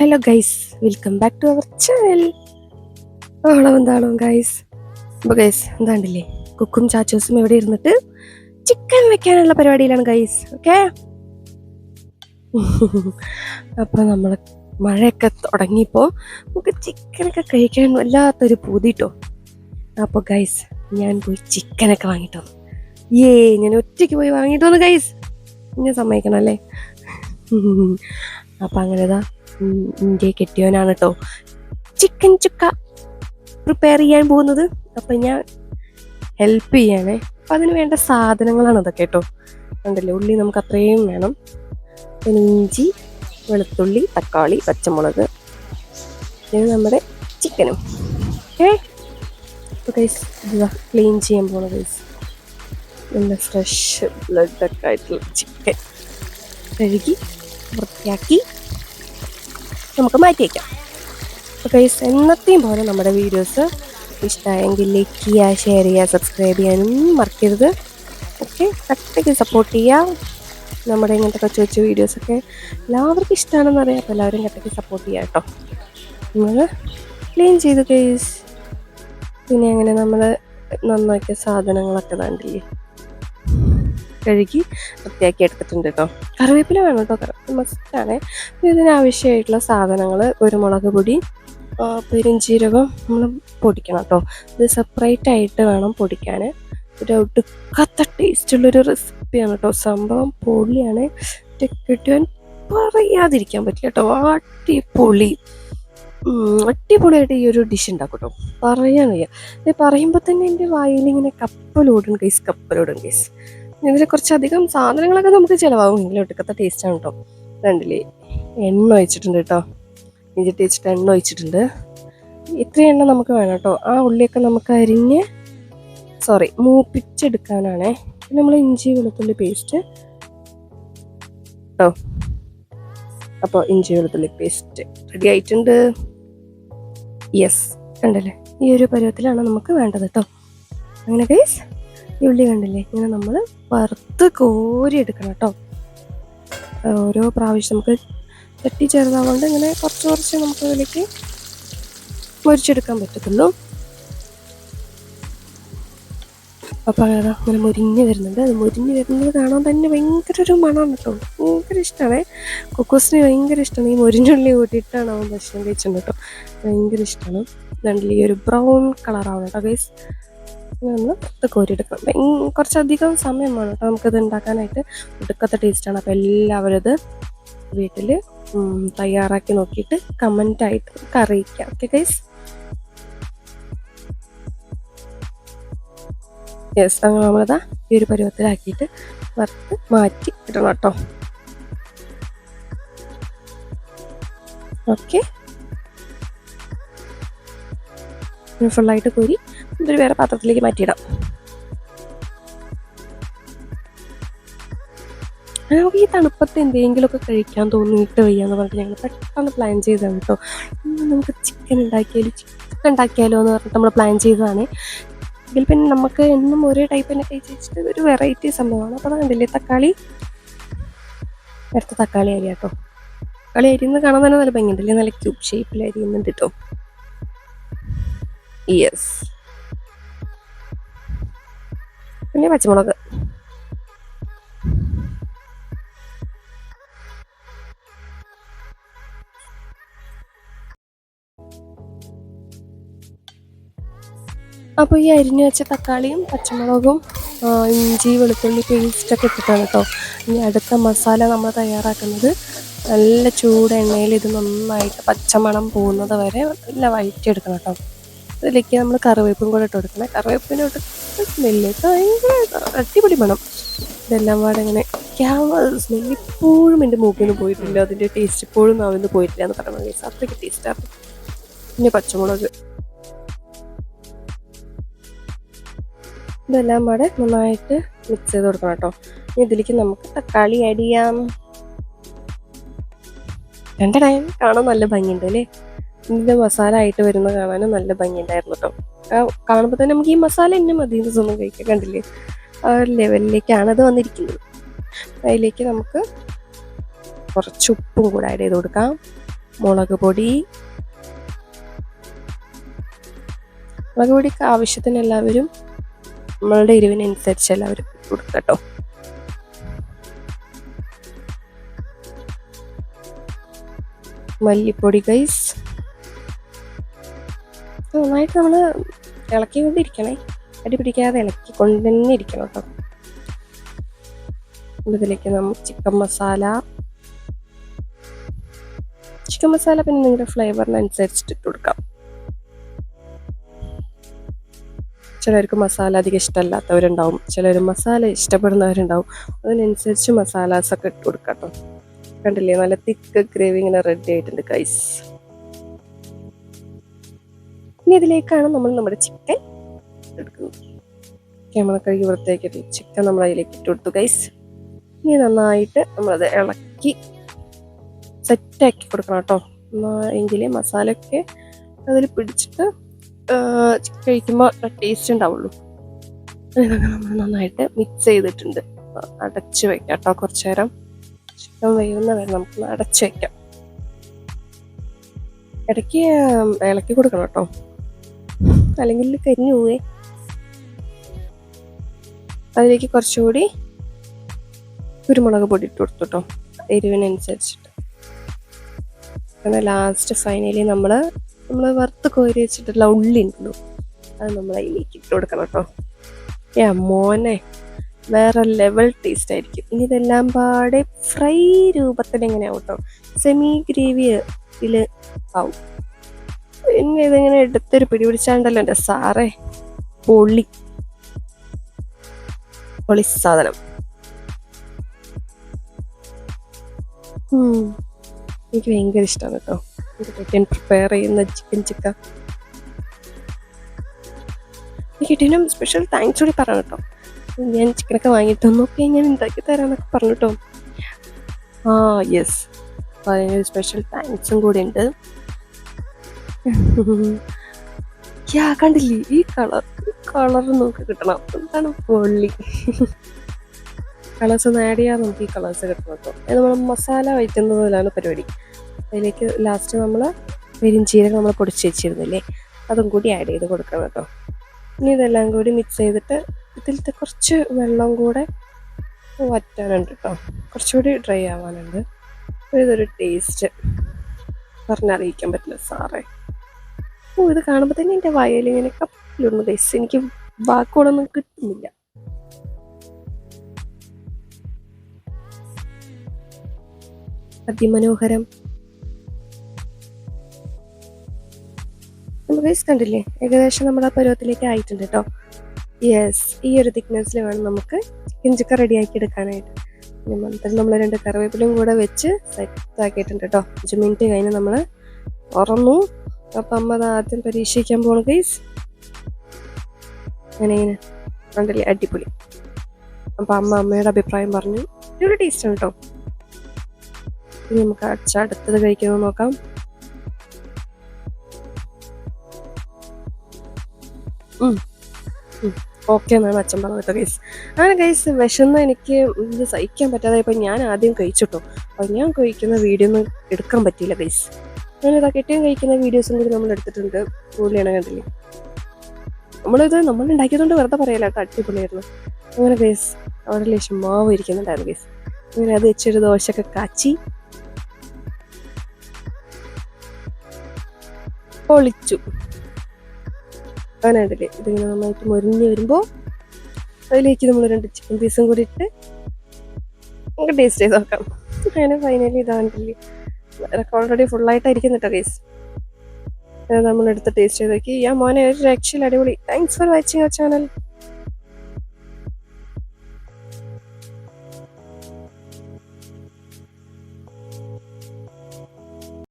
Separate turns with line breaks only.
Hello guys welcome back to our channel Onam എന്താണോ guys അപ്പോൾ guys എന്താണ്ടില്ലേ? കുക്കും ചാച്ചോസും ഇവിടെ ഇരുന്നിട്ട് ചിക്കൻ വെക്കാനുള്ള പരിപാടിയിലാണ് ഗൈസ് ഓക്കെ അപ്പോൾ നമ്മൾ മഴയൊക്കെ തുടങ്ങിയപ്പോൾ നമുക്ക് ചിക്കനൊക്കെ കഴിക്കാൻ വല്ലാത്തൊരു പൂതിട്ടോ. അപ്പോൾ ഗൈസ് ഞാൻ പോയി ചിക്കനൊക്കെ വാങ്ങിയിട്ട് വന്നു ഏ ഞാൻ ഒറ്റയ്ക്ക് പോയി വാങ്ങിയിട്ട് വന്നു ഗൈസ് ഞാൻ സമ്മതിക്കണം അല്ലേ? അപ്പം അങ്ങനെ ഇന്ത്യ കെട്ടിയവനാണ് കേട്ടോ ചിക്കൻ ചുക്ക പ്രിപ്പയർ ചെയ്യാൻ പോകുന്നത്. അപ്പം ഞാൻ ഹെൽപ്പ് ചെയ്യണേ. അപ്പം അതിന് വേണ്ട സാധനങ്ങളാണ് അതൊക്കെ കേട്ടോ ഉണ്ടല്ലോ ഉള്ളി നമുക്ക് അത്രയും വേണം. പിന്നെ ഇഞ്ചി വെളുത്തുള്ളി തക്കാളി പച്ചമുളക്. പിന്നെ നമ്മുടെ ചിക്കനും ഏ? ക്ലീൻ ചെയ്യാൻ പോണ നല്ല ഫ്രഷ് ബ്ലഡൊക്കെ ആയിട്ടുള്ള ചിക്കൻ കഴുകി വൃത്തിയാക്കി നമുക്ക് മാറ്റി വയ്ക്കാം ഗൈസ് എന്നത്തെയും പോലെ നമ്മുടെ വീഡിയോസ് ഇഷ്ടമായെങ്കിൽ ലൈക്ക് ചെയ്യുക ഷെയർ ചെയ്യുക സബ്സ്ക്രൈബ് ചെയ്യാനും മറക്കരുത്. ഓക്കെ കട്ടയ്ക്ക് സപ്പോർട്ട് ചെയ്യുക. നമ്മുടെ ഇങ്ങനത്തെ കൊച്ചു കൊച്ചു വീഡിയോസൊക്കെ എല്ലാവർക്കും ഇഷ്ടമാണെന്ന് അറിയാം. അപ്പോൾ എല്ലാവരും കട്ടയ്ക്ക് സപ്പോർട്ട് ചെയ്യുക കേട്ടോ. നമ്മൾ ക്ലീൻ ചെയ്ത് ഗൈസ് പിന്നെ അങ്ങനെ നമ്മൾ നന്നാക്കിയ സാധനങ്ങളൊക്കെ താണ്ടില്ലേ കഴുകി വൃത്തിയാക്കി എടുത്തിട്ടുണ്ട് കേട്ടോ. കറിവേപ്പില വേണം കേട്ടോ. മസ്റ്റാണ് ഇതിനാവശ്യമായിട്ടുള്ള സാധനങ്ങൾ കുരുമുളക് പൊടി പെരിഞ്ചീരകം നമ്മൾ പൊടിക്കണം കേട്ടോ. ഇത് സെപ്പറേറ്റ് ആയിട്ട് വേണം പൊടിക്കാൻ ഒരു ഒടുക്കാത്ത ടേസ്റ്റുള്ളൊരു റെസിപ്പിയാണ് കേട്ടോ. സംഭവം പൊളിയാണ്. കിട്ടുവാൻ പറയാതിരിക്കാൻ പറ്റില്ല കേട്ടോ. അടിപൊളി. അടിപൊളിയായിട്ട് ഈ ഒരു ഡിഷ് ഉണ്ടാക്കും കേട്ടോ. പറയാൻ വയ്യ. പറയുമ്പോൾ തന്നെ എന്റെ വായിൽ ഇങ്ങനെ കപ്പലോടും കേസ് കപ്പലോടും കേസ് ഇതിൽ കുറച്ചധികം സാധനങ്ങളൊക്കെ നമുക്ക് ചിലവാകും. ഒട്ടുക്കത്തെ ടേസ്റ്റ് ടേസ്റ്റാണ് കേട്ടോ രണ്ടിൽ എണ്ണ ഒഴിച്ചിട്ടുണ്ട് കേട്ടോ ഇഞ്ചി വെച്ചിട്ട് എണ്ണ ഒഴിച്ചിട്ടുണ്ട്. ഇത്രയും എണ്ണ നമുക്ക് വേണം കേട്ടോ ആ ഉള്ളിയൊക്കെ നമുക്ക് അരിഞ്ഞ് സോറി മൂപ്പിച്ചെടുക്കാനാണേ. പിന്നെ നമ്മൾ ഇഞ്ചി വെളുത്തുള്ളി പേസ്റ്റ് കേട്ടോ അപ്പോൾ ഇഞ്ചി വെളുത്തുള്ളി പേസ്റ്റ് റെഡി ആയിട്ടുണ്ട്. യെസ് കണ്ടല്ലേ? ഈ ഒരു പരുവത്തിലാണ് നമുക്ക് വേണ്ടത് കേട്ടോ അങ്ങനെ ഗൈസ് ഈ ഉള്ളി കണ്ടില്ലേ? ഇങ്ങനെ നമ്മൾ വറുത്ത് കോരി എടുക്കണം കേട്ടോ. ഓരോ പ്രാവശ്യം നമുക്ക് ചട്ടി ചേർന്നതുകൊണ്ട് ഇങ്ങനെ കുറച്ച് കുറച്ച് നമുക്ക് അതിലേക്ക് മുരിച്ചെടുക്കാൻ പറ്റത്തുള്ളൂ. അപ്പോൾ അങ്ങനെ മുരിഞ്ഞ് വരുന്നുണ്ട്. അത് മുരിഞ്ഞ് വരുന്നത് കാണാൻ തന്നെ ഭയങ്കര ഒരു മണമാണ് കേട്ടോ. ഭയങ്കര ഇഷ്ടമാണ് കൊക്കോസിന് ഭയങ്കര ഇഷ്ടമാണ് ഈ മുരിഞ്ഞുള്ളി കൂട്ടിയിട്ടാണ് അവൻ ഭക്ഷണം കഴിച്ചിട്ടുണ്ട് കേട്ടോ. ഭയങ്കര ഇഷ്ടമാണ് ഈ ഒരു ബ്രൗൺ കളറാവണം കേട്ടോ ഗൈസ്. നമ്മൾ ഇത് കോരിയെടുക്കണം. കുറച്ചധികം സമയം വേണം കേട്ടോ നമുക്കിത് ഉണ്ടാക്കാനായിട്ട്. ഒടുക്കത്തെ ടേസ്റ്റാണ് അപ്പോൾ എല്ലാവരും ഇത് വീട്ടിൽ തയ്യാറാക്കി നോക്കിയിട്ട് കമന്റ് ആയിട്ട് നമുക്ക് അറിയിക്കാം. ഓക്കെ ഗൈസ് യെസ് അങ്ങനെ നമ്മളതാ ഈ ഒരു പരുവത്തിലാക്കിയിട്ട് വറുത്ത് മാറ്റി ഇടണം കേട്ടോ. ഓക്കെ ഫുള്ളായിട്ട് കോരി ഇതൊരു വേറെ പാത്രത്തിലേക്ക് മാറ്റിയിടാം. നമുക്ക് ഈ തണുപ്പത്ത് എന്തെങ്കിലുമൊക്കെ കഴിക്കാൻ തോന്നിയിട്ട് വയ്യാന്ന് പറഞ്ഞിട്ട് ഞങ്ങൾ പെട്ടെന്ന് പ്ലാൻ ചെയ്തതാണ് കേട്ടോ നമുക്ക് ചിക്കൻ ഉണ്ടാക്കിയാലും ചിക്കൻ ഉണ്ടാക്കിയാലോ എന്ന് പറഞ്ഞിട്ട് നമ്മൾ പ്ലാൻ ചെയ്തതാണ്. ഇതിൽ പിന്നെ നമുക്ക് എന്നും ഒരേ ടൈപ്പ് തന്നെ കഴിച്ച് വെച്ചിട്ട് ഒരു വെറൈറ്റി സംഭവമാണ്. അപ്പോൾ കണ്ടില്ലേ തക്കാളി. നേരത്തെ തക്കാളി അരി കേട്ടോ തക്കാളി അരിയുന്നത് കാണാൻ തന്നെ നല്ല ഭംഗിയുണ്ടല്ലേ നല്ല ക്യൂബ് ഷേപ്പിൽ അരിയുന്നുണ്ട് കേട്ടോ യെസ് പിന്നെ പച്ചമുളക്. അപ്പോൾ ഈ അരിഞ്ഞു വെച്ച തക്കാളിയും പച്ചമുളകും ഇഞ്ചി വെളുത്തുള്ളി പേസ്റ്റൊക്കെ ഇട്ടിട്ടാണ് കേട്ടോ ഇനി അടുത്ത മസാല നമ്മൾ തയ്യാറാക്കുന്നത് നല്ല ചൂട് എണ്ണയിൽ ഇത് നന്നായിട്ട് പച്ചമണം പോകുന്നത് വരെ നല്ല എടുക്കണം കേട്ടോ ഇതിലേക്ക് നമ്മൾ കറിവേപ്പും കൂടെ ഇട്ട് കൊടുക്കണം. കറിവേപ്പിന് ഇട്ട് സ്മെല്ല് ഭയങ്കര അടിപൊളി മണം. ഇതെല്ലാം പാടെ ക്യാമ സ്മെല്ല് ഇപ്പോഴും എന്റെ മൂക്കിൽ നിന്ന് പോയിട്ടില്ല. അതിന്റെ ടേസ്റ്റ് ഇപ്പോഴും നാവിന്ന് പോയിട്ടില്ല എന്ന് പറയുന്നത് കേസ് അത്രയ്ക്ക് ടേസ്റ്റാണ് പിന്നെ പച്ചമുളക്. ഇതെല്ലാം പാടെ നന്നായിട്ട് മിക്സ് ചെയ്ത് കൊടുക്കണം കേട്ടോ. ഇതിലേക്ക് നമുക്ക് തക്കാളി ആഡ് ചെയ്യാം. രണ്ട് ടൈം കാണാൻ നല്ല ഭംഗിയുണ്ട് അല്ലേ? ഇതിന്റെ മസാല ആയിട്ട് വരുന്ന കാണാനും നല്ല ഭംഗിയുണ്ടായിരുന്നു കേട്ടോ കാണുമ്പോൾ തന്നെ നമുക്ക് ഈ മസാല എന്നെ മതി ഇതൊന്നും കഴിക്കാൻ കണ്ടില്ലേ? ആ ഒരു ലെവലിലേക്കാണ് അത് വന്നിരിക്കുന്നത്. അതിലേക്ക് നമുക്ക് കുറച്ച് ഉപ്പും കൂടെ ആഡ് ചെയ്ത് കൊടുക്കാം. മുളക് പൊടി. മുളക് പൊടിക്ക് ആവശ്യത്തിന് എല്ലാവരും നമ്മളുടെ എരിവിനനുസരിച്ച് എല്ലാവരും കൊടുക്കട്ടോ മല്ലിപ്പൊടി ഗൈസ് നന്നായിട്ട് നമ്മൾ ഇളക്കിക്കൊണ്ടിരിക്കണേ. അടി പിടിക്കാതെ ഇളക്കിക്കൊണ്ട് തന്നെ ഇരിക്കണം കേട്ടോ. ഇതിലേക്ക് നമ്മൾ ചിക്കൻ മസാല. ചിക്കൻ മസാല പിന്നെ നിങ്ങളുടെ ഫ്ലേവറിനനുസരിച്ചിട്ട് ഇട്ട് കൊടുക്കാം. ചിലർക്ക് മസാല അധികം ഇഷ്ടമല്ലാത്തവരുണ്ടാവും. ചിലർ മസാല ഇഷ്ടപ്പെടുന്നവരുണ്ടാവും. അതിനനുസരിച്ച് മസാലാസൊക്കെ ഇട്ട് കൊടുക്കാം കേട്ടോ. കണ്ടില്ലേ? നല്ല തിക്ക് ഗ്രേവി ഇങ്ങനെ റെഡി ആയിട്ടുണ്ട് കൈസ് ഇനി ഇതിലേക്കാണ് നമ്മൾ നമ്മുടെ ചിക്കൻ എടുക്കുന്നത്. ക്യാമറ കഴുകി വൃത്തിയാക്കിയിട്ട് ചിക്കൻ നമ്മൾ അതിലേക്ക് ഇട്ട് കൊടുത്തു ഗൈസ് ഇനി നന്നായിട്ട് നമ്മളത് ഇളക്കി സെറ്റാക്കി കൊടുക്കണം കേട്ടോ. എങ്കിൽ മസാലയൊക്കെ അതിൽ പിടിച്ചിട്ട് കഴിക്കുമ്പോൾ ടേസ്റ്റ് ഉണ്ടാവുള്ളൂ. ഇതൊക്കെ നമ്മൾ നന്നായിട്ട് മിക്സ് ചെയ്തിട്ടുണ്ട്. അടച്ച് വയ്ക്കാം കേട്ടോ കുറച്ചു നേരം. ചിക്കൻ വേവുന്ന വരെ നമുക്ക് അടച്ച് വയ്ക്കാം ഇടയ്ക്ക് ഇളക്കി കൊടുക്കണം കേട്ടോ. അല്ലെങ്കിൽ കരിഞ്ഞു പോവേ. അതിലേക്ക് കുറച്ചുകൂടി കുരുമുളക് പൊടി ഇട്ട് കൊടുത്തു കേട്ടോ എരിവിനനുസരിച്ചിട്ട്. എന്നാൽ ലാസ്റ്റ് ഫൈനലി നമ്മൾ നമ്മൾ വറുത്ത് കോരി വെച്ചിട്ടുള്ള ഉള്ളി ഉണ്ടല്ലോ അത് നമ്മൾ അതിലേക്ക് ഇട്ട് കൊടുക്കണം കേട്ടോ ഏ മോനെ വേറെ ലെവൽ ടേസ്റ്റ് ആയിരിക്കും. ഇനി ഇതെല്ലാം പാടെ ഫ്രൈ രൂപത്തിൽ എങ്ങനെയാവും കേട്ടോ സെമി ഗ്രേവിയിൽ ആവും. പിന്നെ ഇതിങ്ങനെ എടുത്തൊരു പിടി പിടിച്ചാണ്ടല്ലോ എന്റെ സാറേ. പൊളി പൊളി സാധനം. എനിക്ക് ഭയങ്കര ഇഷ്ടമാണ് കേട്ടോ. ചിക്കൻ പ്രിപ്പയർ ചെയ്യുന്ന ചിക്കൻ ചിക്ക കിട്ടിയതിനും സ്പെഷ്യൽ താങ്ക്സ് കൂടി പറഞ്ഞു കേട്ടോ. ഞാൻ ചിക്കനൊക്കെ വാങ്ങിയിട്ട് നോക്കി ഞാൻ ഉണ്ടാക്കി തരാമെന്നൊക്കെ പറഞ്ഞു കേട്ടോ. ആ യെസ് അപ്പോൾ അതിനൊരു സ്പെഷ്യൽ താങ്ക്സും കൂടി ഉണ്ട്. യാ കണ്ടില്ലേ? ഈ കളർ കളർ നമുക്ക് കിട്ടണം. എന്താണ് പൊള്ളി. കളേഴ്സ് ഒന്ന് ആഡ് നമുക്ക് ഈ കളേഴ്സ് കിട്ടണം കേട്ടോ. അത് നമ്മൾ മസാല വയ്ക്കുന്നതിലാണ് പരിപാടി. അതിലേക്ക് ലാസ്റ്റ് നമ്മൾ പെരിഞ്ചീരകം നമ്മൾ പൊടിച്ച് വെച്ചിരുന്നില്ലേ? അതും കൂടി ആഡ് ചെയ്ത് കൊടുക്കണം കേട്ടോ. ഇനി ഇതെല്ലാം കൂടി മിക്സ് ചെയ്തിട്ട് ഇതിലത്തെ കുറച്ച് വെള്ളം കൂടെ വറ്റാനുണ്ട് കേട്ടോ. കുറച്ചുകൂടി ഡ്രൈ ആവാനുണ്ട്. ഇതൊരു ടേസ്റ്റ് പറഞ്ഞറിയിക്കാൻ പറ്റില്ല സാറേ. ഓ ഇത് കാണുമ്പോൾ തന്നെ എന്റെ വയലിങ്ങനെ കപ്പിലൊന്നും കഴിച്ച് എനിക്ക് വാക്കുകളൊന്നും കിട്ടുന്നില്ല. അതിമനോഹരം. നമ്മൾ ഗൈസ് കണ്ടില്ലേ ഏകദേശം നമ്മൾ ആ പരുവത്തിലേക്ക് ആയിട്ടുണ്ട് കേട്ടോ യെസ് ഈ ഒരു തിക്നെസ്സിൽ വേണം നമുക്ക് ഇഞ്ചിക്ക റെഡിയാക്കി എടുക്കാനായിട്ട്. മന്ത്രം നമ്മൾ രണ്ട് കറിവേപ്പിലും കൂടെ വെച്ച് സെറ്റ് ആക്കിയിട്ടുണ്ട് കേട്ടോ അഞ്ച് മിനിറ്റ് കഴിഞ്ഞ് നമ്മൾ തുറന്നു. അപ്പം അമ്മ അത് ആദ്യം പരീക്ഷിക്കാൻ പോണു ഗൈസ് അങ്ങനെ ഇങ്ങനെ. കണ്ടില്ലേ? അടിപൊളി. അപ്പം അമ്മ അമ്മയുടെ അഭിപ്രായം പറഞ്ഞു. ഒരു ടേസ്റ്റാണ് കേട്ടോ ഇനി നമുക്ക് അച്ഛ അടുത്തത് കഴിക്കുന്നത് നോക്കാം. ഓക്കെ എന്നാണ് അച്ഛൻ പറഞ്ഞത് ഗൈസ് അങ്ങനെ ഗൈസ് വിശന്ന് എനിക്ക് ഇത് പറ്റാതെ പറ്റാതായപ്പോൾ ഞാൻ ആദ്യം കഴിച്ചിട്ടോ അപ്പോൾ ഞാൻ കഴിക്കുന്ന വീഡിയോ ഒന്നും എടുക്കാൻ പറ്റിയില്ല ഗൈസ് ഞാനിതാ കെട്ടിയും കഴിക്കുന്ന വീഡിയോസും കൂടി നമ്മൾ എടുത്തിട്ടുണ്ട്. പുള്ളിയാണ് കണ്ടില്ലേ? നമ്മളിത് നമ്മൾ ഉണ്ടാക്കിയതുകൊണ്ട് വെറുതെ പറയല അടിപൊളിയായിരുന്നു. അങ്ങനെ ബേസ് അവിടെ ലേശം മാവ് ഇരിക്കുന്നുണ്ടായിരുന്നു ബേസ് അങ്ങനെ അത് വെച്ചൊരു ദോശയൊക്കെ കാച്ചി പൊളിച്ചു. അങ്ങനെയുണ്ടല്ലേ ഇതിങ്ങനെ നന്നായിട്ട് മുരിഞ്ഞ് വരുമ്പോൾ അതിലേക്ക് നമ്മൾ രണ്ട് ചിക്കൻ പീസും കൂടി ഇട്ട് നമുക്ക് ടേസ്റ്റ് ചെയ്ത് നോക്കാം. അങ്ങനെ ഫൈനലി ഇതാണ്ടല്ലേ ഓൾറെഡി ഫുള്ളായിട്ടായിരിക്കും കേട്ടോ കേസ് നമ്മൾ എടുത്ത് ടേസ്റ്റ് ചെയ്ത് നോക്കി. ആ മോനെ ഒരു രക്ഷയിൽ അടിപൊളി. Thanks for watching our channel